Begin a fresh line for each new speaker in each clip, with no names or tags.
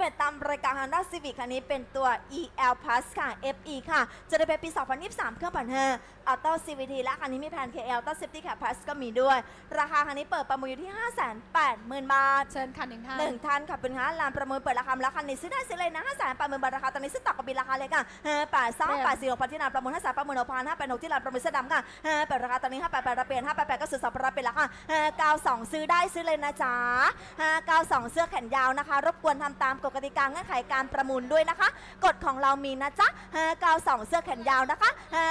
11 ตามรายการ Honda Civic คันนี้เป็นตัว EL Plus ค่ะ FE ค่ะ จะได้เป็นปี 2023 เครื่องผันเฮอออโต้ CVT และคันนี้มีแผน KL ต้ Safety Cap Plus ก็มีด้วย ราคาคันนี้เปิดประมูลอยู่ที่ 580,000 บาท
เชิญค่ะหนึ่งท่าน
หนึ่งท่านค่ะเป็นงานลานประมูลเปิดราคาแล้วคันนี้ซื้อได้ซื้อเลยนะห้าแสนแปดหมื่นบาทราคาตอนนี้ซื้อต่อกับบินราคาเลยค่ะแปดสองแปดสี่หกพันที่ลานประมูลห้าแสนแปดหมื่นหกพันห้าแปดหกที่ลานประมูลเสื้อดำค่ะเปิดราคาตอนนี้ห้าแปดแปดรับเปลี่ยนห้าแปดแปดก็ซื้อสอบรับเป็นราคาเก้าสองซื้อได้ซื้อเลยนะจ๊ะเก้าสองเสื้อแขนยาวนะคะ รบกวนทำตามกฎกติกาเงื่อนไขการประมูลด้วยนะคะ กฎของเรามีนะจ๊ะเก้าสองเสื้อแขนยาวนะคะ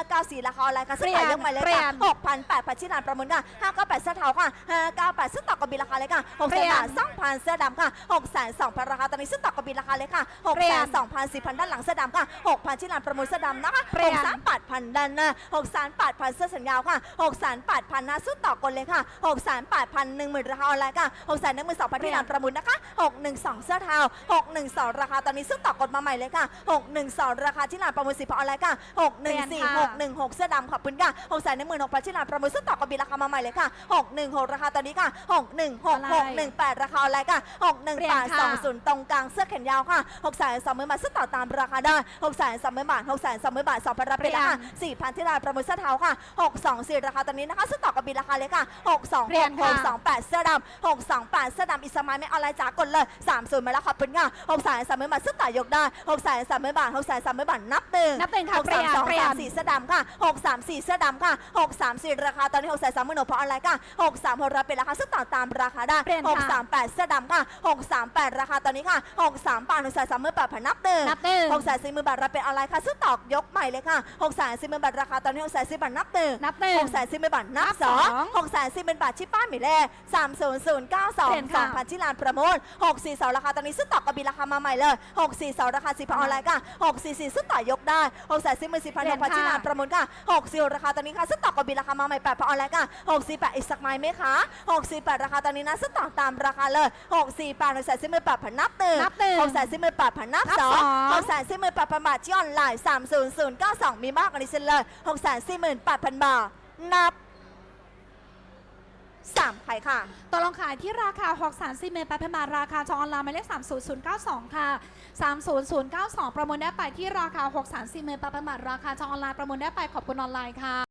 เก้าสี่ราคาออนไลน์ค่ะซื้อขายยกใหม่เลย
เปลี่ย
ค่ะ
น
หกพันแปดพันที่ลานประมูลค่ะห้าเก้าแปดเสื้อเทาค่ะเก้าแปดซื้อต่อกับบินราคาเลยค่ะหกแสนบาทสองพันเสื้อดำค่ะหกแสนสองพันราคาตอนนี้ซื้อต่อกับบินราคาเลยค่ะหก
เปลี่
แส
ย
น
น
สองพันสี่พันด้านหลังเสื้อดำค่ะหกพันที่ลานประมูลเสื้อดำนะคะ
เปลี่
ห
ย
ก
น
แสนแปดพันด้านหน้าหกแสนแปดพันเสื้อสัญญาวค่ะหกแสนแปดพันนะซื้อต่อกันเลยค่ะหกแสนแปดพันหนึ่งหมื่นราคาออนไลน์ค่ะหกแสนหนึ่งหมื่นสองพันที่ลานประมูลนะคะหกหนึ่งสองเสื้อเทาหกหนึ่งสองราคาตอนนี้ซื้อต่อกดมาใหม่เลยค่ะหกหนึ่งสองราคาที่ลานประมูลสิบออนไลน์ค่ะหกหนึ่งสี่หกหนึ่งหกเสื้อดำขอบคุณค่ะหกแสนหนึ่งหมื่นหกพันที่ลานประมูลซื้อต่อกดบินราคามาใหม่เลยค่ะหกหนึ่งหกราคาตอนนี้ค่ะหกหนึ่งหกหกหนึ่งแปดราคาออนไลน์ค่ะหกหนึ่ง
เปลี่
แป
ยน
ด
ค่ะ
สองศูนย์ตรงกลางเสื้อแขนยาวค่ะหกแสนสองหมื่นบาทซื้อต่อตามราคาได้หกแสนสองหมื่นบาทหกแสนสองหมื่นบาทสองพันรับไปแล้วค่ะสี่พันที่ลานประมูลเสื้อเทาค่ะหกสองสี่ราคาตอนนี้นะคะซื้อต่อกับบินราคาเลยค่ะหกสอง
เปลี่
ห
ยน
ก
ค่ะ
หกสองแปดเสื้อดำหกสองแปดเสื้อดำอิสมาไม่ออนไลน์จ๋ากดเลยสามศูนย์มาแล้วขอบคุณค่ะหกแสนสามหมื่นบาทซื้อต่อยกได้หกแสนสามหมื่นบาทหกแสนสามหมื่นบาทนับหนึ่ง
นับหนึ่งค่ะ
หกสามสอง
เปลี่ยน
สามสี่เสื้อดำค่ะหกสามสี่เสื้อดำค่ะหกสามสี่ราคาตอนนี้หกแสนสามหมื่นหกพอออนไลน์ค่ะหกสามหกรับเป็นราคาซื้อต่อตามราคาได้
เปลี่ยน
ห
ค่ะ
กสามแปดเสื้อดำค่ะหกสามแปดราคาตอนนี้ค่ะหกสามบาทหนึ่งแสนสามหมื่นแปดพันนับหนึ่ง
นับหนึ่ง
หกแสนสี่หมื่นบาทรับเป็นออนไลน์ค่ะซื้อต่อยกใหม่เลยค่ะหกแสนสี่หมื่นบาทราคาตอนนี้หกแสนสี่บาทนับหนึ่ง
นับหนึ่ง
หกแสนสี่หมื่นบาทนับ
นับ
สอง
สอง
หกแสนสี่หมื่นบาทชิปป้าหมีเล่สามศูนย์ศูนย์เก้าสอง
เปลี่ยน
สอ
ค่ะ
งพันที่ลานประมูลหกสี่สองราคาตอนนี้ซื้อต่อกระบีราคามาใหม่เลยหกสี่สองราคาสี่พันออนไลน์ค่ะหกสี่สี่ซื้อต่อยกได้หกแสนสี่หมื่นสี่พัน
เปลี่
ห
ย
ก
น
พันที่
ค่ะ
ลานประมูลค่ะหกสี่ราคาตอนนี้ค่ะซื้อต่อกระบีราคามาใหม่แปดพันออนไลน์ค่ะหกสี่แปดอีกสักไม้ไหมคะหกสี่แปดราคาตอนนี้นะซื้อต่อตามราคาเลยหกสี่แปดหกแสนสี่หมื่นแปดพันนับหนึ่ง
นับหนึ่ง
หกแสนสี่หมื่นแปดพันนับ
นับ
สอ
ส
ง
อง
หกแสนสี่หมื่นแปดพันบาทที่ออนไลน์สามศูนย์ศูนย์เก้าสองมีมากกว่านี้เช่นเลยหกแสนสี่หมื่นแปดพันบาทนับ สามใครค่ะ
ตกลงขายที่ราคา 6 3 4 8 0 0 0บาท ราคาจองออนไลน์หมายเลข30092 ค่ะ 30092 ประมูลได้ไปที่ราคา 6 3 4 8 0 0 0บาท ราคาจองออนไลน์ประมูลได้ไปขอบคุณออนไลน์ค่ะ